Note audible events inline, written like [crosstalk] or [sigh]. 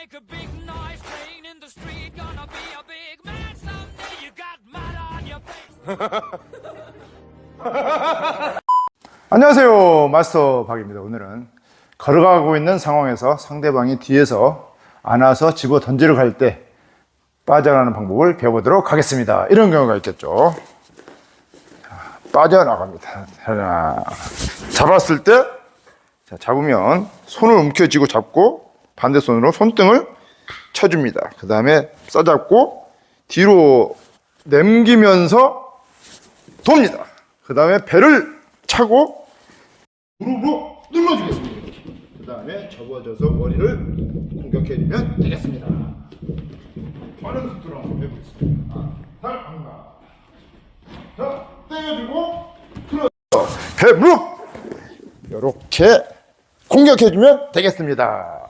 make a big noise playing in the street. Gonna be a big man someday. You got mud on your face. [laughs] 안녕하세요. 마스터 박입니다. 오늘은 걸어가고 있는 상황에서 상대방이 뒤에서 안아서 집어 던지러 갈 때 빠져나가는 방법을 배워보도록 하겠습니다. 이런 경우가 있겠죠. 자, 빠져나갑니다. 하나. 잡았을 때, 자, 잡으면 손을 움켜쥐고 잡고 반대 손으로 손등을 쳐줍니다. 그 다음에 싸잡고 뒤로 넘기면서 돕니다. 그 다음에 배를 차고 무릎으로 눌러주겠습니다. 그 다음에 접어져서 머리를 공격해주면 되겠습니다. 빠른 속도로 한번 해보겠습니다. 발 안가. 자, 땡겨주고 틀어. 배 무릎. 이렇게 공격해주면 되겠습니다.